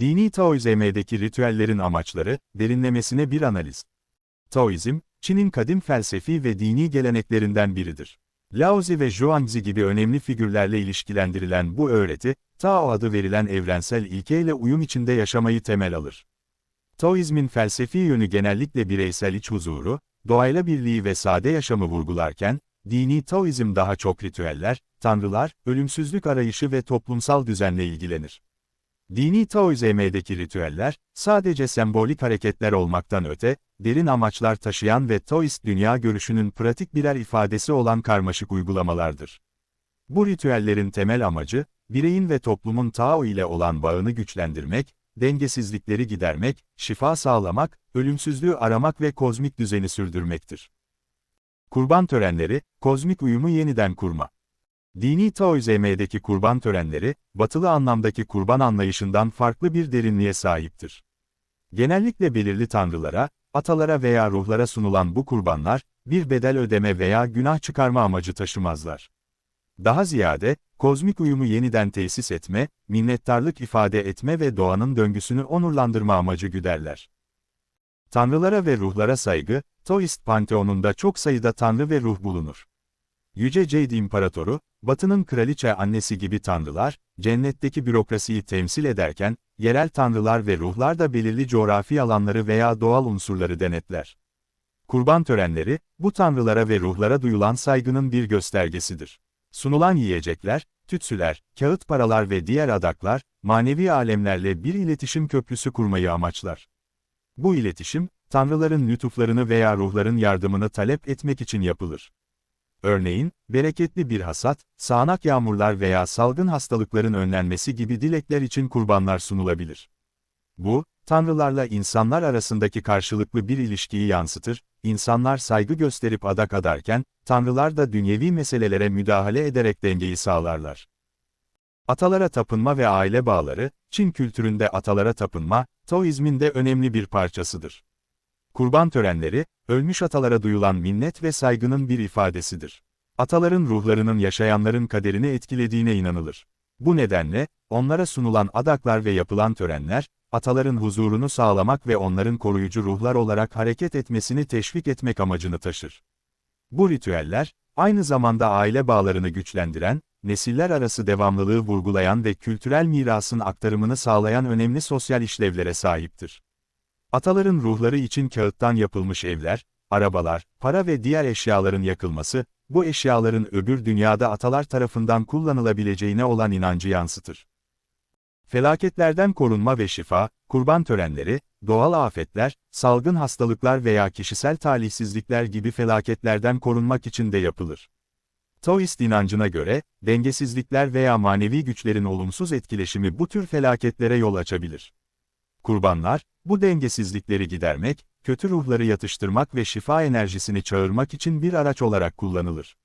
Dini Taoizm'deki ritüellerin amaçları, derinlemesine bir analiz. Taoizm, Çin'in kadim felsefi ve dini geleneklerinden biridir. Laozi ve Zhuangzi gibi önemli figürlerle ilişkilendirilen bu öğreti, Tao adı verilen evrensel ilkeyle uyum içinde yaşamayı temel alır. Taoizmin felsefi yönü genellikle bireysel iç huzuru, doğayla birliği ve sade yaşamı vurgularken, dini Taoizm daha çok ritüeller, tanrılar, ölümsüzlük arayışı ve toplumsal düzenle ilgilenir. Dini Taoizm'deki ritüeller, sadece sembolik hareketler olmaktan öte, derin amaçlar taşıyan ve Taoist dünya görüşünün pratik birer ifadesi olan karmaşık uygulamalardır. Bu ritüellerin temel amacı, bireyin ve toplumun Tao ile olan bağını güçlendirmek, dengesizlikleri gidermek, şifa sağlamak, ölümsüzlüğü aramak ve kozmik düzeni sürdürmektir. Kurban törenleri, kozmik uyumu yeniden kurma. Dini Taoizm'deki kurban törenleri, batılı anlamdaki kurban anlayışından farklı bir derinliğe sahiptir. Genellikle belirli tanrılara, atalara veya ruhlara sunulan bu kurbanlar, bir bedel ödeme veya günah çıkarma amacı taşımazlar. Daha ziyade, kozmik uyumu yeniden tesis etme, minnettarlık ifade etme ve doğanın döngüsünü onurlandırma amacı güderler. Tanrılara ve ruhlara saygı, Taoist panteonunda çok sayıda tanrı ve ruh bulunur. Yüce Jade İmparatoru, Batı'nın kraliçe annesi gibi tanrılar, cennetteki bürokrasiyi temsil ederken, yerel tanrılar ve ruhlar da belirli coğrafi alanları veya doğal unsurları denetler. Kurban törenleri, bu tanrılara ve ruhlara duyulan saygının bir göstergesidir. Sunulan yiyecekler, tütsüler, kağıt paralar ve diğer adaklar, manevi alemlerle bir iletişim köprüsü kurmayı amaçlar. Bu iletişim, tanrıların lütuflarını veya ruhların yardımını talep etmek için yapılır. Örneğin, bereketli bir hasat, sağanak yağmurlar veya salgın hastalıkların önlenmesi gibi dilekler için kurbanlar sunulabilir. Bu, tanrılarla insanlar arasındaki karşılıklı bir ilişkiyi yansıtır, insanlar saygı gösterip adak adarken, tanrılar da dünyevi meselelere müdahale ederek dengeyi sağlarlar. Atalara tapınma ve aile bağları, Çin kültüründe atalara tapınma, Taoizmin de önemli bir parçasıdır. Kurban törenleri, ölmüş atalara duyulan minnet ve saygının bir ifadesidir. Ataların ruhlarının yaşayanların kaderini etkilediğine inanılır. Bu nedenle, onlara sunulan adaklar ve yapılan törenler, ataların huzurunu sağlamak ve onların koruyucu ruhlar olarak hareket etmesini teşvik etmek amacını taşır. Bu ritüeller, aynı zamanda aile bağlarını güçlendiren, nesiller arası devamlılığı vurgulayan ve kültürel mirasın aktarımını sağlayan önemli sosyal işlevlere sahiptir. Ataların ruhları için kağıttan yapılmış evler, arabalar, para ve diğer eşyaların yakılması, bu eşyaların öbür dünyada atalar tarafından kullanılabileceğine olan inancı yansıtır. Felaketlerden korunma ve şifa, kurban törenleri, doğal afetler, salgın hastalıklar veya kişisel talihsizlikler gibi felaketlerden korunmak için de yapılır. Taoist inancına göre, dengesizlikler veya manevi güçlerin olumsuz etkileşimi bu tür felaketlere yol açabilir. Kurbanlar, bu dengesizlikleri gidermek, kötü ruhları yatıştırmak ve şifa enerjisini çağırmak için bir araç olarak kullanılır.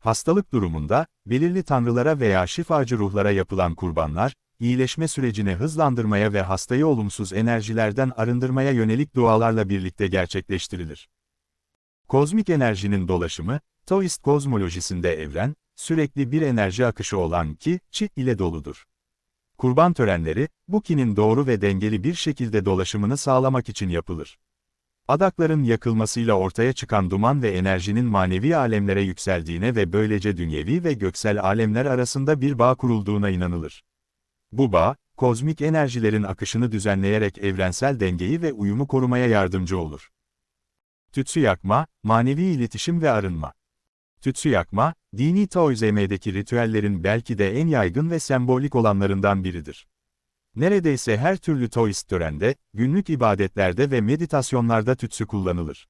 Hastalık durumunda, belirli tanrılara veya şifacı ruhlara yapılan kurbanlar, iyileşme sürecini hızlandırmaya ve hastayı olumsuz enerjilerden arındırmaya yönelik dualarla birlikte gerçekleştirilir. Kozmik enerjinin dolaşımı, Taoist kozmolojisinde evren, sürekli bir enerji akışı olan ki, çi ile doludur. Kurban törenleri, bu kinin doğru ve dengeli bir şekilde dolaşımını sağlamak için yapılır. Adakların yakılmasıyla ortaya çıkan duman ve enerjinin manevi alemlere yükseldiğine ve böylece dünyevi ve göksel alemler arasında bir bağ kurulduğuna inanılır. Bu bağ, kozmik enerjilerin akışını düzenleyerek evrensel dengeyi ve uyumu korumaya yardımcı olur. Tütsü yakma, manevi iletişim ve arınma. Tütsü yakma, dini Taoizm'deki ritüellerin belki de en yaygın ve sembolik olanlarından biridir. Neredeyse her türlü Taoist törende, günlük ibadetlerde ve meditasyonlarda tütsü kullanılır.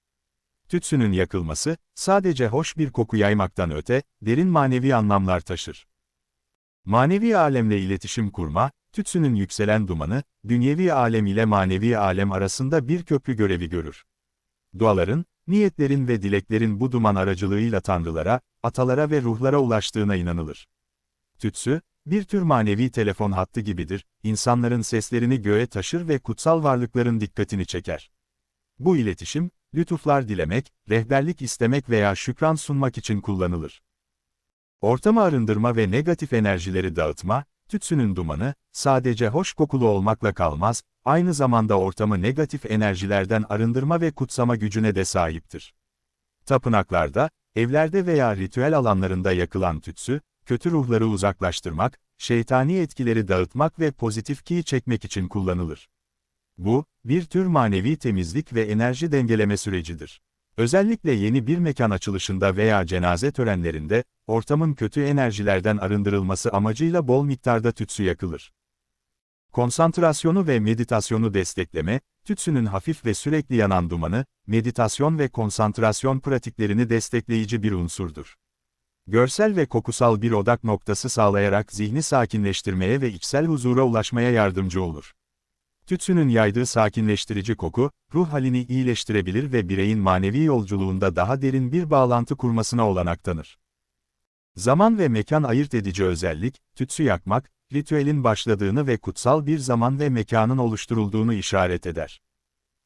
Tütsünün yakılması, sadece hoş bir koku yaymaktan öte, derin manevi anlamlar taşır. Manevi alemle iletişim kurma, tütsünün yükselen dumanı, dünyevi alem ile manevi alem arasında bir köprü görevi görür. Duaların, niyetlerin ve dileklerin bu duman aracılığıyla tanrılara, atalara ve ruhlara ulaştığına inanılır. Tütsü, bir tür manevi telefon hattı gibidir, insanların seslerini göğe taşır ve kutsal varlıkların dikkatini çeker. Bu iletişim, lütuflar dilemek, rehberlik istemek veya şükran sunmak için kullanılır. Ortamı arındırma ve negatif enerjileri dağıtma, tütsünün dumanı, sadece hoş kokulu olmakla kalmaz, aynı zamanda ortamı negatif enerjilerden arındırma ve kutsama gücüne de sahiptir. Tapınaklarda, evlerde veya ritüel alanlarında yakılan tütsü, kötü ruhları uzaklaştırmak, şeytani etkileri dağıtmak ve pozitif ki çekmek için kullanılır. Bu, bir tür manevi temizlik ve enerji dengeleme sürecidir. Özellikle yeni bir mekan açılışında veya cenaze törenlerinde, ortamın kötü enerjilerden arındırılması amacıyla bol miktarda tütsü yakılır. Konsantrasyonu ve meditasyonu destekleme, tütsünün hafif ve sürekli yanan dumanı, meditasyon ve konsantrasyon pratiklerini destekleyici bir unsurdur. Görsel ve kokusal bir odak noktası sağlayarak zihni sakinleştirmeye ve içsel huzura ulaşmaya yardımcı olur. Tütsünün yaydığı sakinleştirici koku, ruh halini iyileştirebilir ve bireyin manevi yolculuğunda daha derin bir bağlantı kurmasına olanak tanır. Zaman ve mekan ayırt edici özellik, tütsü yakmak, ritüelin başladığını ve kutsal bir zaman ve mekanın oluşturulduğunu işaret eder.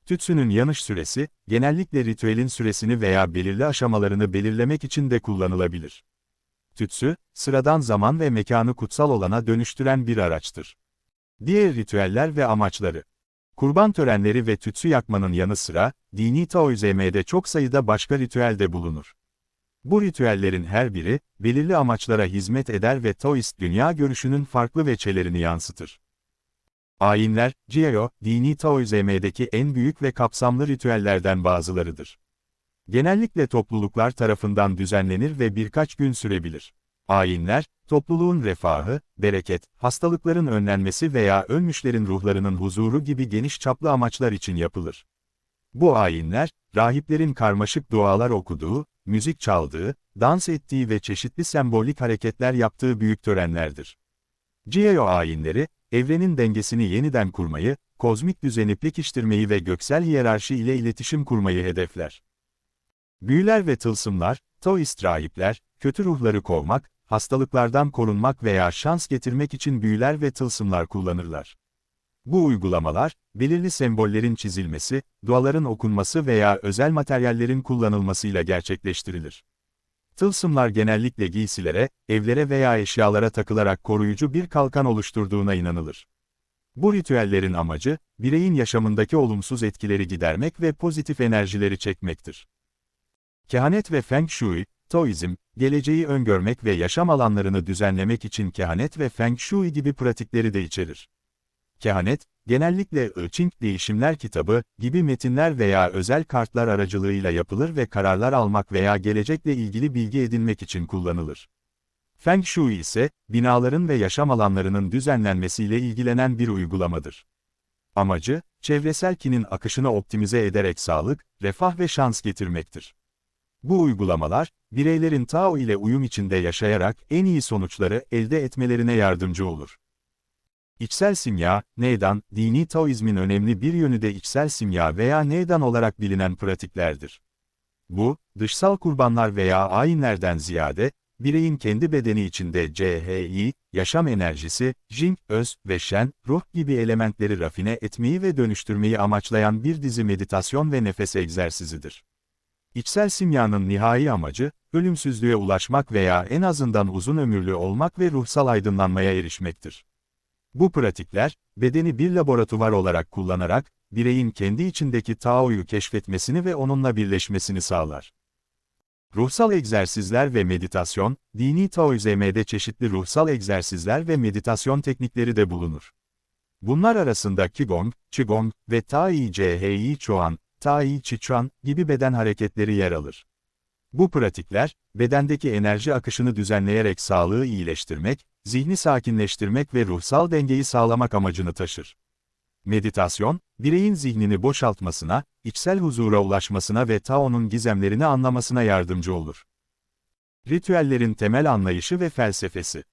Tütsünün yanış süresi, genellikle ritüelin süresini veya belirli aşamalarını belirlemek için de kullanılabilir. Tütsü, sıradan zaman ve mekanı kutsal olana dönüştüren bir araçtır. Diğer ritüeller ve amaçları Kurban törenleri ve tütsü yakmanın yanı sıra, dini Taoizm'de çok sayıda başka ritüel de bulunur. Bu ritüellerin her biri, belirli amaçlara hizmet eder ve Taoist dünya görüşünün farklı veçelerini yansıtır. Ayinler, Jiao, dini Taoizm'deki en büyük ve kapsamlı ritüellerden bazılarıdır. Genellikle topluluklar tarafından düzenlenir ve birkaç gün sürebilir. Ayinler, topluluğun refahı, bereket, hastalıkların önlenmesi veya ölmüşlerin ruhlarının huzuru gibi geniş çaplı amaçlar için yapılır. Bu ayinler, rahiplerin karmaşık dualar okuduğu, müzik çaldığı, dans ettiği ve çeşitli sembolik hareketler yaptığı büyük törenlerdir. Jiao ayinleri, evrenin dengesini yeniden kurmayı, kozmik düzeni pekiştirmeyi ve göksel hiyerarşi ile iletişim kurmayı hedefler. Büyüler ve tılsımlar, Taoist rahipler, kötü ruhları kovmak, hastalıklardan korunmak veya şans getirmek için büyüler ve tılsımlar kullanırlar. Bu uygulamalar, belirli sembollerin çizilmesi, duaların okunması veya özel materyallerin kullanılmasıyla gerçekleştirilir. Tılsımlar genellikle giysilere, evlere veya eşyalara takılarak koruyucu bir kalkan oluşturduğuna inanılır. Bu ritüellerin amacı, bireyin yaşamındaki olumsuz etkileri gidermek ve pozitif enerjileri çekmektir. Kehanet ve Feng Shui, Taoizm, geleceği öngörmek ve yaşam alanlarını düzenlemek için kehanet ve Feng Shui gibi pratikleri de içerir. Kehanet, genellikle I Ching Değişimler Kitabı gibi metinler veya özel kartlar aracılığıyla yapılır ve kararlar almak veya gelecekle ilgili bilgi edinmek için kullanılır. Feng Shui ise, binaların ve yaşam alanlarının düzenlenmesiyle ilgilenen bir uygulamadır. Amacı, çevresel kinin akışını optimize ederek sağlık, refah ve şans getirmektir. Bu uygulamalar, bireylerin Tao ile uyum içinde yaşayarak en iyi sonuçları elde etmelerine yardımcı olur. İçsel simya, neydan, dini Taoizmin önemli bir yönü de içsel simya veya neydan olarak bilinen pratiklerdir. Bu, dışsal kurbanlar veya ayinlerden ziyade, bireyin kendi bedeni içinde CHI, yaşam enerjisi, Jing, öz ve Shen, ruh gibi elementleri rafine etmeyi ve dönüştürmeyi amaçlayan bir dizi meditasyon ve nefes egzersizidir. İçsel simyanın nihai amacı, ölümsüzlüğe ulaşmak veya en azından uzun ömürlü olmak ve ruhsal aydınlanmaya erişmektir. Bu pratikler, bedeni bir laboratuvar olarak kullanarak, bireyin kendi içindeki Tao'yu keşfetmesini ve onunla birleşmesini sağlar. Ruhsal egzersizler ve meditasyon, dini Taoizm'de çeşitli ruhsal egzersizler ve meditasyon teknikleri de bulunur. Bunlar arasında Qigong, Qigong ve Tai Chi Chuan, Tai Chi Chuan gibi beden hareketleri yer alır. Bu pratikler, bedendeki enerji akışını düzenleyerek sağlığı iyileştirmek, zihni sakinleştirmek ve ruhsal dengeyi sağlamak amacını taşır. Meditasyon, bireyin zihnini boşaltmasına, içsel huzura ulaşmasına ve Tao'nun gizemlerini anlamasına yardımcı olur. Ritüellerin temel anlayışı ve felsefesi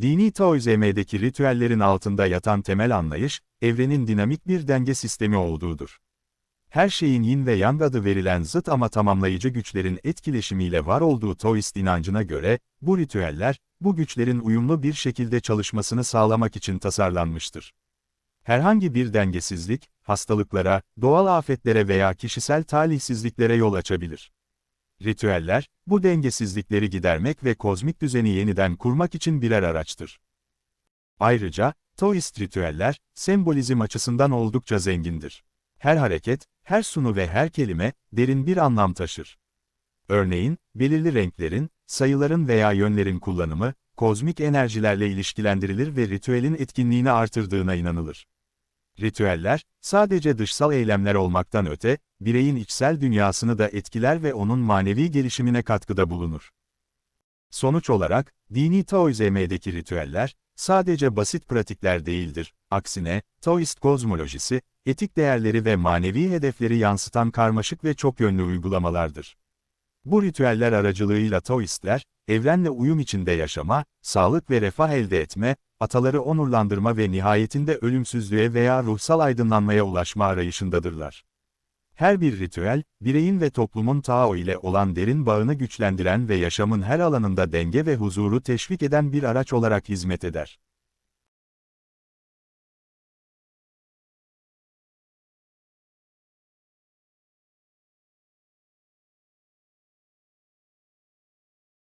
Dini Taoizm'deki ritüellerin altında yatan temel anlayış, evrenin dinamik bir denge sistemi olduğudur. Her şeyin yin ve yang adı verilen zıt ama tamamlayıcı güçlerin etkileşimiyle var olduğu Taoist inancına göre, bu ritüeller, bu güçlerin uyumlu bir şekilde çalışmasını sağlamak için tasarlanmıştır. Herhangi bir dengesizlik, hastalıklara, doğal afetlere veya kişisel talihsizliklere yol açabilir. Ritüeller, bu dengesizlikleri gidermek ve kozmik düzeni yeniden kurmak için birer araçtır. Ayrıca, Taoist ritüeller, sembolizm açısından oldukça zengindir. Her hareket, her sunu ve her kelime, derin bir anlam taşır. Örneğin, belirli renklerin, sayıların veya yönlerin kullanımı, kozmik enerjilerle ilişkilendirilir ve ritüelin etkinliğini artırdığına inanılır. Ritüeller, sadece dışsal eylemler olmaktan öte, bireyin içsel dünyasını da etkiler ve onun manevi gelişimine katkıda bulunur. Sonuç olarak, dini Taoizm'deki ritüeller, sadece basit pratikler değildir. Aksine, Taoist kozmolojisi, etik değerleri ve manevi hedefleri yansıtan karmaşık ve çok yönlü uygulamalardır. Bu ritüeller aracılığıyla Taoistler, evrenle uyum içinde yaşama, sağlık ve refah elde etme, ataları onurlandırma ve nihayetinde ölümsüzlüğe veya ruhsal aydınlanmaya ulaşma arayışındadırlar. Her bir ritüel, bireyin ve toplumun Tao ile olan derin bağını güçlendiren ve yaşamın her alanında denge ve huzuru teşvik eden bir araç olarak hizmet eder.